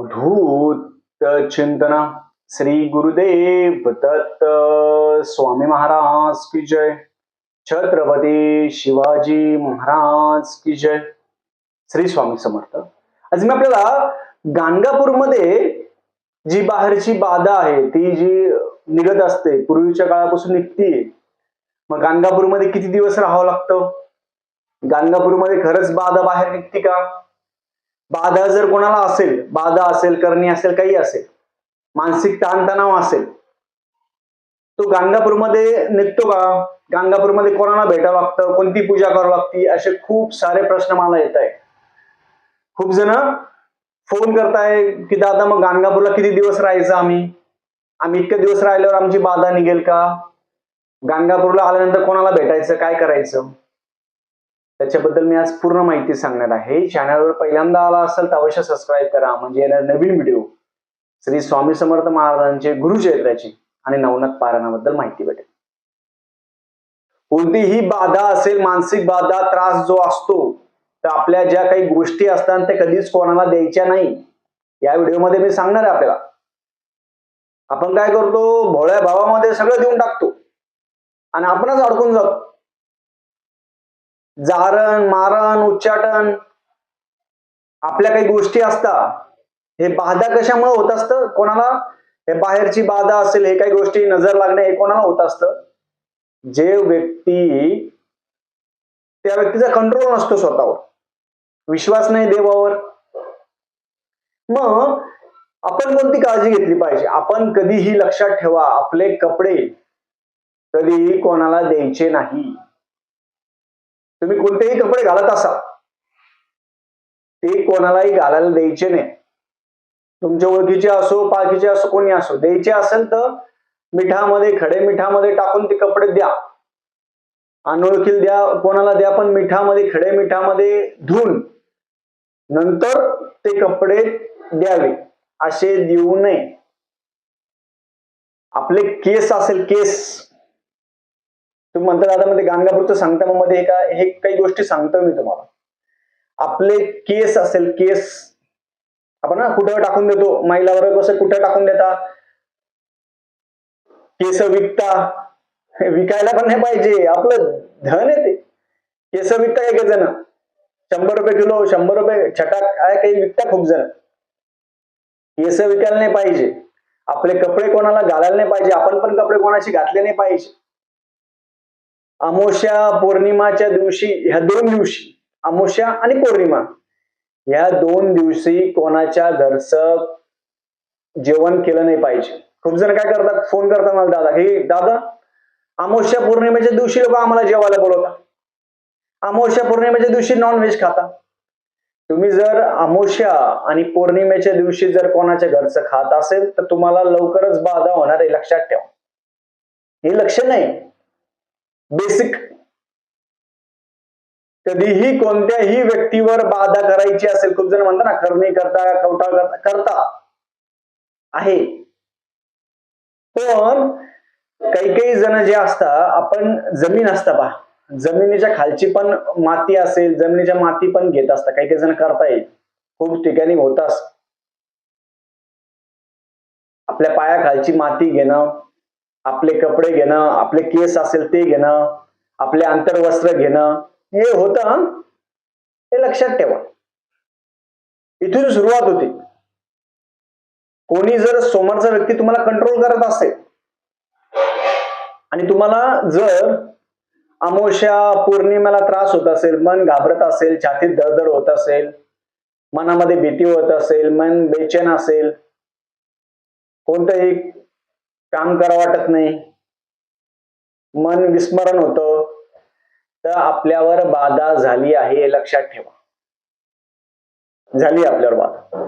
अवधूत चिंतन श्री गुरुदेव दत्त स्वामी महाराज की जय। छत्रपती शिवाजी महाराज की जय। श्री स्वामी समर्थ। आज मी आपल्याला गाणगापूरमध्ये जी बाहेरची बाधा आहे ती जी निघत असते पूर्वीच्या काळापासून निघतीये मग गाणगापूरमध्ये किती दिवस राहावं लागतं? गाणगापूरमध्ये खरंच बाधा बाहेर निघते का? बाधा जर कोणाला असेल बाधा असेल करणी असेल काही असेल मानसिक ताणतणाव असेल तो गाणगापूरमध्ये निघतो का? गाणगापूरमध्ये कोणाला भेटावं लागतं? कोणती पूजा करावं लागती? असे खूप सारे प्रश्न मला येत आहे खूप जण फोन करताय की दादा मग गाणगापूरला किती दिवस राहायचं आम्ही? आम्ही इतके दिवस राहिल्यावर आमची बाधा निघेल का? गाणगापूरला आल्यानंतर कोणाला भेटायचं? काय करायचं? त्याच्याबद्दल मी आज पूर्ण माहिती सांगणार आहे. चॅनलवर पहिल्यांदा आला असेल तर अवश्य सबस्क्राईब करा. म्हणजे येणार नवीन व्हिडिओ श्री स्वामी समर्थ महाराजांचे गुरुचरित्राची आणि नवनाथ पारायणाबद्दल माहिती भेटेल. कोणतीही बाधा असेल मानसिक बाधा त्रास जो असतो तर आपल्या ज्या काही गोष्टी असतात त्या कधीच कोणाला द्यायच्या नाही. या व्हिडिओमध्ये मी सांगणार आहे आपल्याला. आपण काय करतो भोळ्या भावामध्ये सगळं देऊन टाकतो. आणि आपणच अडकून जातो. जारण मारण उच्चाटन आपल्या काही गोष्टी असतात हे बाधा कशामुळे होत असतं? कोणाला? हे बाहेरची बाधा असेल हे काही गोष्टी नजर लागणे हे कोणाला होत असतं? जे व्यक्ती त्या व्यक्तीचा कंट्रोल नसतो स्वतःवर. विश्वास नाही देवावर. मग आपण कोणती काळजी घेतली पाहिजे? आपण कधीही लक्षात ठेवा आपले कपडे कधीही कोणाला द्यायचे नाही. तुम्ही कोणतेही कपडे घालत असा ते कोणालाही घालायला द्यायचे नाही. तुमच्या ओळखीचे असो पाळखीचे असो कोणी असो द्यायचे असेल तर मिठामध्ये खडे मिठामध्ये टाकून ते कपडे द्या. अनोळखील द्या कोणाला द्या पण मिठामध्ये खडे मिठामध्ये धुवून नंतर ते कपडे द्यावे. असे देऊ नये. आपले केस असेल केस. तुम्ही म्हणता दादा मध्ये गाणगापूरचं सांगता मग मध्ये का हे काही गोष्टी सांगतो मी तुम्हाला. आपले केस असेल केस आपण ना कुठं टाकून देतो? महिलावर कसं कुठं टाकून देता? केस विकता विकायला पण नाही पाहिजे. आपलं धन आहे ते. केस विकता काय काही जण. शंभर रुपये किलो शंभर रुपये छटाक काय काही विकता खूप जण. केस विकायला नाही पाहिजे. आपले कपडे कोणाला घालायला नाही पाहिजे. आपण पण कपडे कोणाशी घातले नाही पाहिजे. अमोशा पौर्णिमाच्या दिवशी ह्या दोन दिवशी अमोशा आणि पौर्णिमा ह्या दोन दिवशी कोणाच्या घरचं जेवण केलं नाही पाहिजे. खूप जण काय करतात? फोन करतात मला दादा हे दादा अमावस्या पौर्णिमेच्या दिवशी लोक आम्हाला जेवायला बोलवतात. अमावस्या पौर्णिमेच्या दिवशी नॉनव्हेज खाता. तुम्ही जर अमावस्या आणि पौर्णिमेच्या दिवशी जर कोणाच्या घरचं खात असेल तर तुम्हाला लवकरच बाधा होणार हे लक्षात ठेवा. हे लक्ष नाही. बेसिक कधीही कोणत्याही व्यक्तीवर बाधा करायची असेल खूप जण म्हणतात ना करणे करता कवटाळ करता करता. आहे. पण काही काही जण जे असतात आपण जमीन असता पहा. जमिनीच्या खालची पण माती असेल जमिनीच्या माती पण घेत असतात. काही काही जण करता येईल. खूप ठिकाणी होत आपल्या पायाखालची माती घेणं आपले कपडे घेणं आपले केस असेल ते घेणं आपले आंतरवस्त्र घेणं हे होतं हे? लक्षात ठेवा. इथून सुरुवात होती. कोणी जर समोरचा व्यक्ती तुम्हाला कंट्रोल करत असेल आणि तुम्हाला जर अमावस्या पौर्णिमेला त्रास होत असेल मन घाबरत असेल छातीत दळदळ होत असेल मनामध्ये भीती होत असेल मन बेचैन असेल कोणतंही काम करा वाटत नाही. मन विस्मरण होतं. तर आपल्यावर बाधा झाली आहे हे लक्षात ठेवा. झाली आपल्यावर बाधा.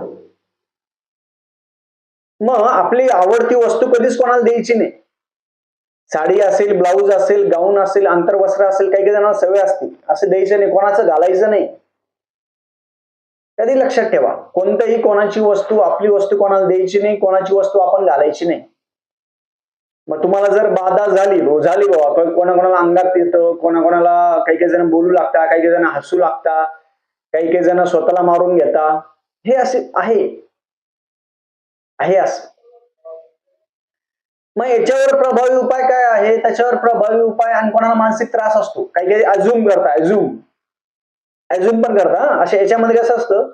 मग आपली आवडती वस्तू कधीच कोणाला द्यायची नाही. साडी असेल ब्लाऊज असेल गाऊन असेल आंतरवस्त्र असेल काही काही जणांना सवय असतील असं द्यायचं नाही कोणाचं घालायचं नाही. कधी लक्षात ठेवा. कोणतंही कोणाची वस्तू आपली वस्तू कोणाला द्यायची नाही कोणाची वस्तू आपण घालायची नाही. मग तुम्हाला जर बाधा झाली भाऊ झाली बाबा कोणाकोणाला अंगात येतं कोणाकोणाला काही काही जण बोलू लागता काही काही जण हसू लागता काही काही जण स्वतःला मारून घेता हे असे आहे. आहे असं. मग याच्यावर प्रभावी उपाय काय आहे? त्याच्यावर प्रभावी उपाय आणि कोणाला मानसिक त्रास असतो. काही काही अजूम करता अझूम. अझूम पण करता अशा याच्यामध्ये कसं असतं?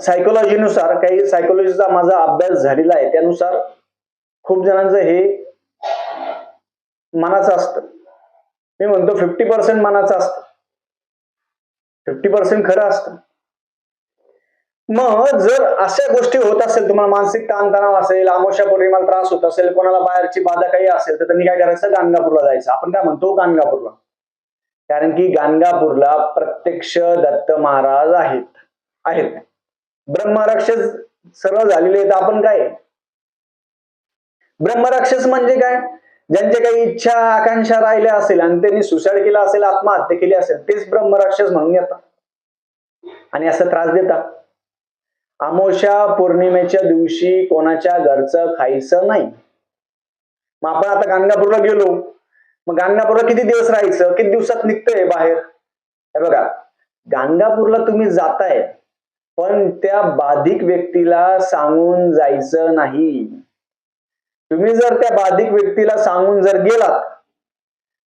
सायकोलॉजीनुसार काही सायकोलॉजीचा माझा अभ्यास झालेला आहे त्यानुसार खूप जणांचं हे मनाचं असतं. मी म्हणतो फिफ्टी पर्सेंट मनाचं असतं. फिफ्टी पर्सेंट खरं असतं. मग जर अशा गोष्टी होत असेल तुम्हाला मानसिक ताणतणाव असेल आमोशा पौर्णिमाला त्रास होत असेल कोणाला बाहेरची बाधा काही असेल तर त्यांनी काय करायचं? गाणगापूरला जायचं. आपण काय म्हणतो? गाणगापूरला. कारण की गाणगापूरला प्रत्यक्ष दत्त महाराज आहेत. आहेत. ब्रह्मराक्षस सर्व झालेले आहेत. आपण काय? ब्रह्मराक्षस म्हणजे काय? ज्यांच्या काही इच्छा आकांक्षा राहिल्या असेल आणि त्यांनी सुसाईड केला असेल आत्महत्या केली असेल तेच ब्रह्मराक्षस म्हणून येतात. आणि असं त्रास देतात. अमोशा पौर्णिमेच्या दिवशी कोणाच्या घरचं खायचं नाही. मग आपण आता गाणगापूरला गेलो. मग गाणगापूरला किती दिवस राहायचं? किती दिवसात निघतंय बाहेर? हे बघा गाणगापूरला तुम्ही जाताय पण त्या बाधिक व्यक्तीला सांगून जायचं नाही. तुम्ही जर त्या बाधित व्यक्तीला सांगून जर गेलात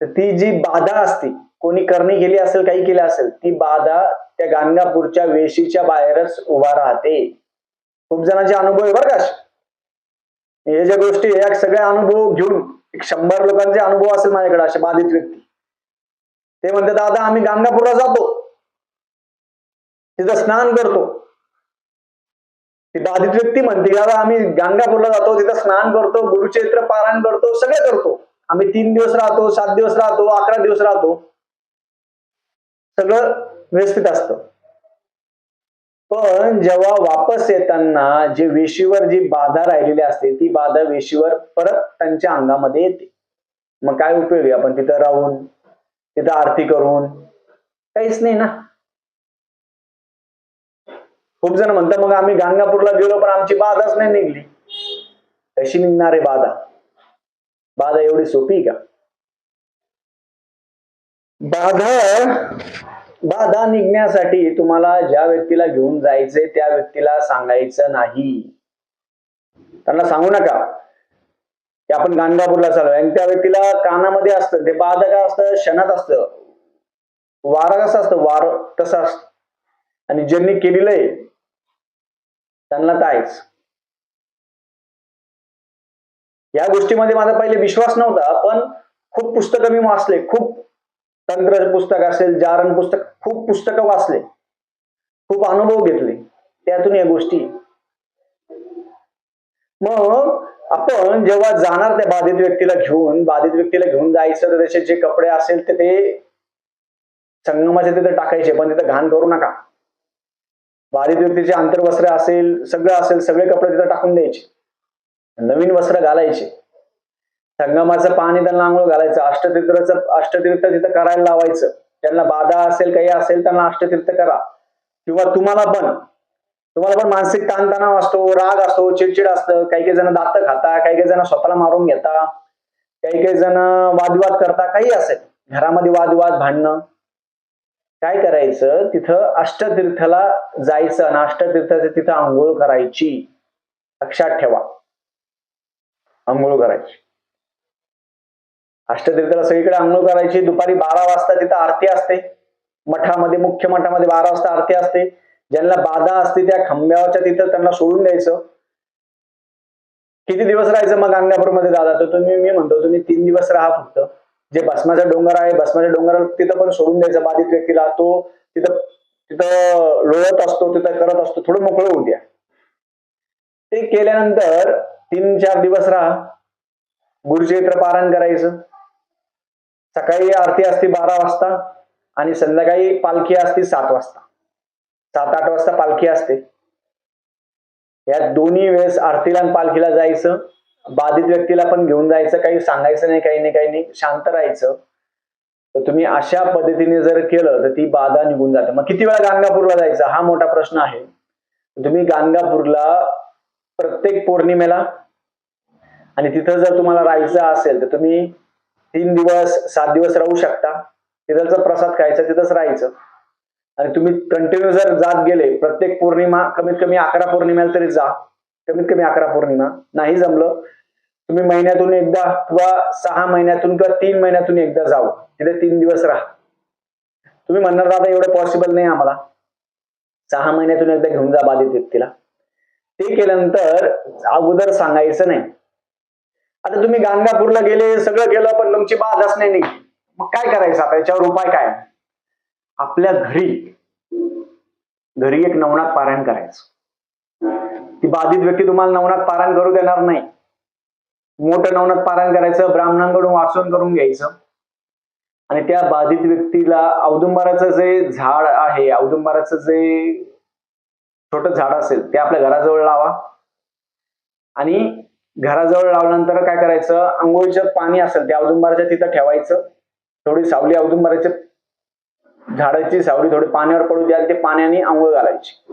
तर ती जी बाधा असते कोणी करणी केली असेल काही केली असेल ती बाधा त्या गाणगापूरच्या वेशीच्या बाहेरच उभा राहते. खूप जणांचे अनुभव आहे बरं का हे ज्या गोष्टी या सगळे अनुभव घेऊन एक शंभर लोकांचे अनुभव असेल माझ्याकडे असे बाधित व्यक्ती. ते म्हणतात दादा आम्ही गाणगापूरला जातो. तिथं स्नान करतो. बाधित व्यक्ती म्हणते दादा आम्ही गाणगापूरला जातो तिथं स्नान करतो गुरुचरित्र पारायण करतो सगळं करतो. आम्ही तीन दिवस राहतो सात दिवस राहतो अकरा दिवस राहतो. सगळं व्यवस्थित असतं. पण जेव्हा वापस येताना जे वेशीवर जी बाधा राहिलेली असते ती बाधा वेशीवर परत त्यांच्या अंगामध्ये येते. मग काय उपयोग आहे? आपण तिथं राहून तिथं आरती करून काहीच नाही ना. खूप जण म्हणतात मग आम्ही गाणगापूरला गेलो पण आमची बाधाच नाही निघली. कशी निघणार आहे बाधा. बाधा एवढी सोपी आहे का? बाधा बाधा निघण्यासाठी तुम्हाला ज्या व्यक्तीला घेऊन जायचंय त्या व्यक्तीला सांगायचं नाही. त्यांना सांगू नका की आपण गाणगापूरला चालू आणि त्या व्यक्तीला कानामध्ये असतं. ते बाधा काय असतं? क्षणात असतं. वारं कसं असतं? वार तसं असतं. आणि ज्यांनी केलेलं आहे त्यांना तर आहेच. या गोष्टीमध्ये माझा पहिले विश्वास नव्हता पण खूप पुस्तकं मी वाचले. खूप तंत्र पुस्तक असेल जारण पुस्तक खूप पुस्तकं वाचले. खूप अनुभव घेतले. त्यातून या गोष्टी. मग आपण जेव्हा जाणार त्या बाधित व्यक्तीला घेऊन बाधित व्यक्तीला घेऊन जायचं तर त्याचे जे कपडे असेल ते ते संगमाचे तिथे टाकायचे पण तिथे घाण करू नका. बाधित व्यक्तीचे आंतरवस्त्र असेल सगळं असेल सगळे कपडे तिथं टाकून द्यायचे. नवीन वस्त्र घालायचे. संगमाचं पाणी त्यांना आंघोळ घालायचं अष्टतीर्थाचं अष्टतीर्थ तिथं करायला लावायचं. त्यांना बाधा असेल काही असेल त्यांना अष्टतीर्थ करा. किंवा तुम्हाला पण तुम्हाला पण मानसिक ताणतणाव असतो राग असतो चिडचिड असतं. काही काही जण दात खाता काही काही जण स्वतःला मारून घेता. काही काही जण वादविवाद करता काही असेल. घरामध्ये वादविवाद भांडणं. काय करायचं? तिथं अष्टतीर्थाला जायचं आणि अष्टतीर्थाचं तिथं आंघोळ करायची. लक्षात ठेवा. आंघोळ करायची. अष्टतीर्थाला सगळीकडे आंघोळ करायची. दुपारी बारा वाजता तिथं आरती असते. मठामध्ये मुख्य मठामध्ये बारा वाजता आरती असते. ज्यांना बाधा असते त्या खंब्यावरच्या तिथं त्यांना सोडून द्यायचं. किती दिवस राहायचं मग अंगापूरमध्ये दादा? तर तुम्ही मी म्हणतो तुम्ही तीन दिवस राहा फक्त. जे भस्माचा डोंगर आहे भस्माच्या डोंगराला तिथं पण सोडून द्यायचं. बाधित व्यक्तीला तो तिथं तिथं लोळत असतो तिथं करत असतो. थोडं मोकळं होऊ द्या. ते केल्यानंतर तीन चार दिवस राहा. गुरुचरित्र पारायण करायचं. सकाळी आरती असते बारा वाजता आणि संध्याकाळी पालखी असते सात वाजता. सात आठ वाजता पालखी असते. या दोन्ही वेळेस आरतीला आणि पालखीला जायचं. बाधित व्यक्तीला पण घेऊन जायचं काही सांगायचं नाही काही नाही काही नाही शांत राहायचं. तर तुम्ही अशा पद्धतीने जर केलं तर ती बाधा निघून जाते. मग किती वेळा गाणगापूरला जायचं? हा मोठा प्रश्न आहे. तुम्ही गाणगापूरला प्रत्येक पौर्णिमेला आणि तिथं जर तुम्हाला राहायचं असेल तर तुम्ही तीन दिवस सात दिवस राहू शकता. तिथलचा प्रसाद खायचा तिथंच राहायचं. आणि तुम्ही कंटिन्यू जर जात गेले प्रत्येक पौर्णिमा कमीत कमी अकरा पौर्णिमेला तरी जा. कमीत कमी अकरा पौर्णिमा. नाही जमलं तुम्ही महिन्यातून एकदा किंवा सहा महिन्यातून किंवा तीन महिन्यातून एकदा जाऊ. तिथे तीन दिवस राहा. तुम्ही म्हणणार दादा एवढं पॉसिबल नाही आम्हाला. सहा महिन्यातून एकदा घेऊन जा बाधित व्यक्तीला. ते केल्यानंतर अगोदर सांगायचं नाही. आता तुम्ही गाणगापूरला गेले सगळं गेलं पण तुमची बाधच नाही निघली. मग काय करायचं आता? याच्यावर उपाय काय? आपल्या घरी घरी एक नवनाथ पारायण करायचं. ती बाधित व्यक्ती तुम्हाला नवनाथ पारायण करू देणार नाही. मोठं नवनात पारायण करायचं ब्राह्मणांकडून वाचन करून घ्यायचं. आणि त्या बाधित व्यक्तीला औदुंबाराचं जे झाड आहे औदुंबाराचं जे छोटं झाड असेल ते आपल्या घराजवळ लावा. आणि घराजवळ लावल्यानंतर काय करायचं आंघोळीचं पाणी असेल ते औदुंबराच्या तिथं ठेवायचं. थोडी सावली औदुंबराच्या झाडाची सावली थोडी पाण्यावर पडू द्या ते पाण्याने आंघोळ घालायची.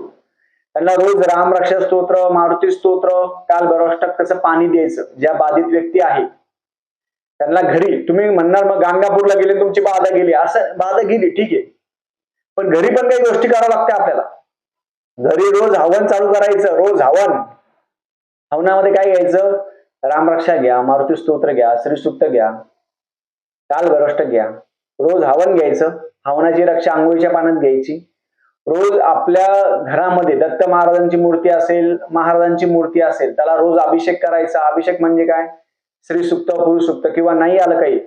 त्यांना रोज रामरक्षा स्तोत्र मारुती स्तोत्र काल बरोष्टक त्याचं पाणी द्यायचं ज्या बाधित व्यक्ती आहे. त्यांना घरी तुम्ही म्हणणार मग गाणगापूरला गेले तुमची बाधा गेली असं बाधा गेली ठीक आहे. पण घरी पण काही गोष्टी कराव्या लागत्या आपल्याला. घरी रोज हवन चालू करायचं रोज हवन. हवनामध्ये काय घ्यायचं? रामरक्षा घ्या मारुती स्तोत्र घ्या श्रीसुक्त घ्या काल गरोष्ट घ्या. रोज हवन घ्यायचं हवनाची रक्षा आंघोळीच्या पाण्यात घ्यायची. रोज आपल्या घरामध्ये दत्त महाराजांची मूर्ती असेल महाराजांची मूर्ती असेल त्याला रोज अभिषेक करायचा. अभिषेक म्हणजे काय? श्री सुक्त सुक्त किंवा नाही आलं काही.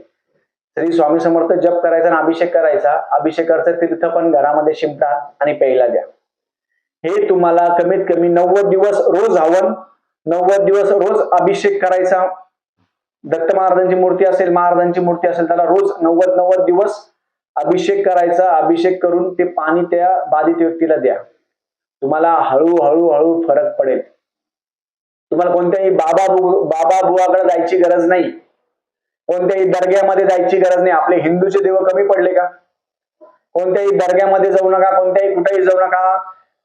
श्री स्वामी समर्थ जप करायचा आणि अभिषेक करायचा. अभिषेकाचं तीर्थ पण घरामध्ये शिंपडा आणि प्यायला द्या. हे तुम्हाला कमीत कमी नव्वद दिवस रोज हवन नव्वद दिवस रोज अभिषेक करायचा. दत्त महाराजांची मूर्ती असेल महाराजांची मूर्ती असेल त्याला रोज नव्वद नव्वद दिवस अभिषेक करायचा अभिषेक करून ते पाणी त्या बाधित व्यक्तीला द्या. तुम्हाला हळूहळू हळू फरक पडेल. तुम्हाला कोणत्याही बाबा बु- बाबा बुवाकडे जायची गरज नाही. कोणत्याही दर्ग्यामध्ये जायची गरज नाही. आपले हिंदूचे देव कमी पडले का? कोणत्याही दर्ग्यामध्ये जाऊ नका कोणत्याही कुठेही जाऊ नका.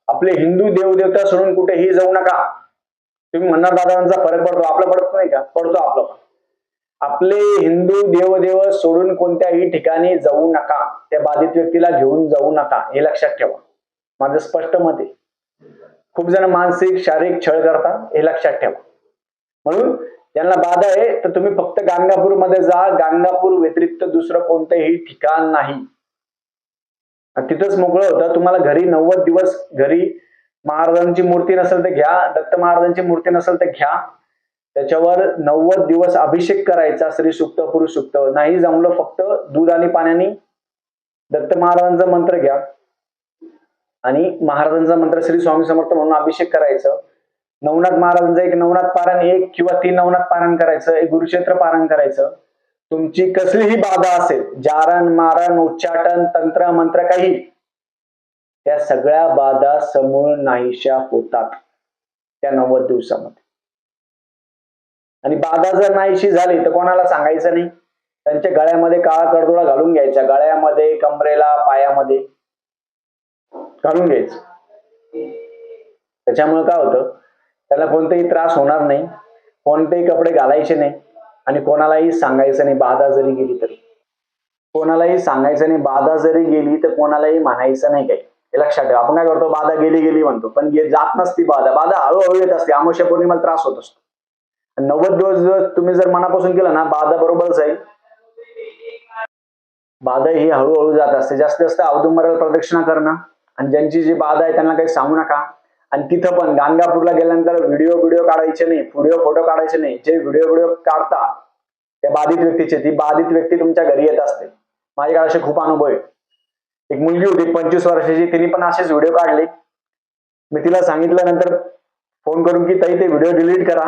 आपले हिंदू देवदेवता सोडून कुठेही जाऊ नका. तुम्ही म्हणणार दादांचा फरक पडतो आपला पडत नाही का? पडतो आपला पण. आपले हिंदू देवदेव सोडून कोणत्याही ठिकाणी जाऊ नका. त्या बाधित व्यक्तीला घेऊन जाऊ नका. हे लक्षात ठेवा. माझं स्पष्ट मत आहे. खूप जण मानसिक शारीरिक छळ करतात. हे लक्षात ठेवा. म्हणून ज्यांना बाधा आहे तर तुम्ही फक्त गांगापूरमध्ये जा. गाणगापूर व्यतिरिक्त दुसरं कोणतंही ठिकाण नाही. तिथंच मोकळं होतं. तुम्हाला घरी नव्वद दिवस घरी महाराजांची मूर्ती नसेल तर घ्या. दत्त महाराजांची मूर्ती नसेल तर घ्या. त्याच्यावर नव्वद दिवस अभिषेक करायचा श्री सुक्त पुरुष सुक्त नाही जमलं फक्त दूध आणि पाण्याने. दत्त महाराजांचा मंत्र घ्या. आणि महाराजांचा मंत्र श्री स्वामी समर्थ म्हणून अभिषेक करायचं. नवनाथ महाराजांचं एक नवनाथ पारायण एक किंवा तीन नवनाथ पारायण करायचं एक गुरुक्षेत्र पारायण करायचं. तुमची कसलीही बाधा असेल जारण मारण उच्चाटन तंत्र मंत्र काही त्या सगळ्या बाधा समूळ नाहीशा होतात. त्या नव्वद दिवसामध्ये. आणि बाधा जर नाहीशी झाली तर कोणाला सांगायचं नाही? त्यांच्या गळ्यामध्ये काळा करदोळा घालून घ्यायचा. गळ्यामध्ये कमरेला पायामध्ये. घालून घ्यायचं. त्याच्यामुळे काय होतं? त्याला कोणताही त्रास होणार नाही. कोणतेही कपडे घालायचे नाही. आणि कोणालाही सांगायचं नाही बाधा जरी गेली तरी. कोणालाही सांगायचं नाही बाधा जरी गेली तर कोणालाही म्हणायचं नाही काही. हे लक्षात ठेवा. आपण काय करतो? बाधा गेली गेली म्हणतो. पण जात नसती बाधा. बाधा हळूहळू येत असते. अमावस्या पौर्णिमेला त्रास होत असतो. नव्वद दिवस जर तुम्ही जर मनापासून केलं ना बाधा बरोबरच आहे बाधा ही हळूहळू जात असते. जास्त जास्त औदुंबराला प्रदक्षिणा करणं आणि ज्यांची जी बाधा आहे त्यांना काही सांगू नका. आणि तिथं पण गाणगापूरला गेल्यानंतर व्हिडिओ व्हिडिओ काढायचे नाही व्हिडिओ फोटो काढायचे नाही. जे व्हिडिओ व्हिडिओ काढता त्या बाधित व्यक्तीचे ती बाधित व्यक्ती तुमच्या घरी येत असते. माझ्याकडे असे खूप अनुभव आहे एक मुलगी होती पंचवीस वर्षाची तिने पण असेच व्हिडिओ काढले. मी तिला सांगितल्यानंतर नंतर फोन करून की ताई ते व्हिडिओ डिलीट करा.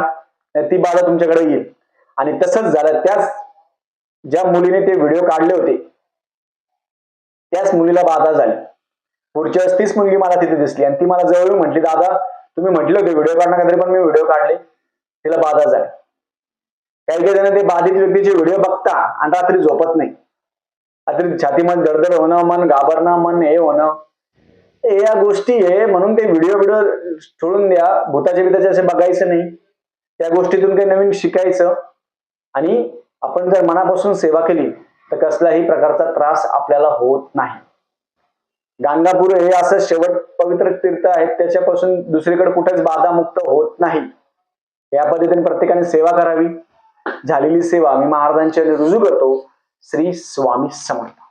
ती बाधा तुमच्याकडे येईल. आणि तसंच झालं त्याच ज्या मुलीने ते व्हिडिओ काढले होते त्याच मुलीला बाधा झाली. पुढच्या वेळेस तीच मुलगी मला तिथे दिसली आणि ती मला जवळ म्हटली दादा तुम्ही म्हटले होते व्हिडिओ काढणार तरी पण मी व्हिडिओ काढले. तिला बाधा झाली. काही काही जण ते बाधित व्यक्तीचे व्हिडिओ बघता आणि रात्री झोपत नाही. रात्री छातीमध्ये दडदड होणं मन घाबरणं मन हे होणं. हे या गोष्टी आहे म्हणून ते व्हिडिओ व्हिडिओ सोडून द्या. भूताचे बिताचे असे बघायचं नाही. त्या गोष्टीतून काही नवीन शिकायचं. आणि आपण जर मनापासून सेवा केली तर कसल्याही प्रकारचा त्रास आपल्याला होत नाही. गाणगापूर हे असं शेवट पवित्र तीर्थ आहेत त्याच्यापासून दुसरीकडे कुठेच बाधामुक्त होत नाही. या पद्धतीने प्रत्येकाने सेवा करावी. झालेली सेवा मी महाराजांच्या रुजू करतो. श्री स्वामी समर्थ.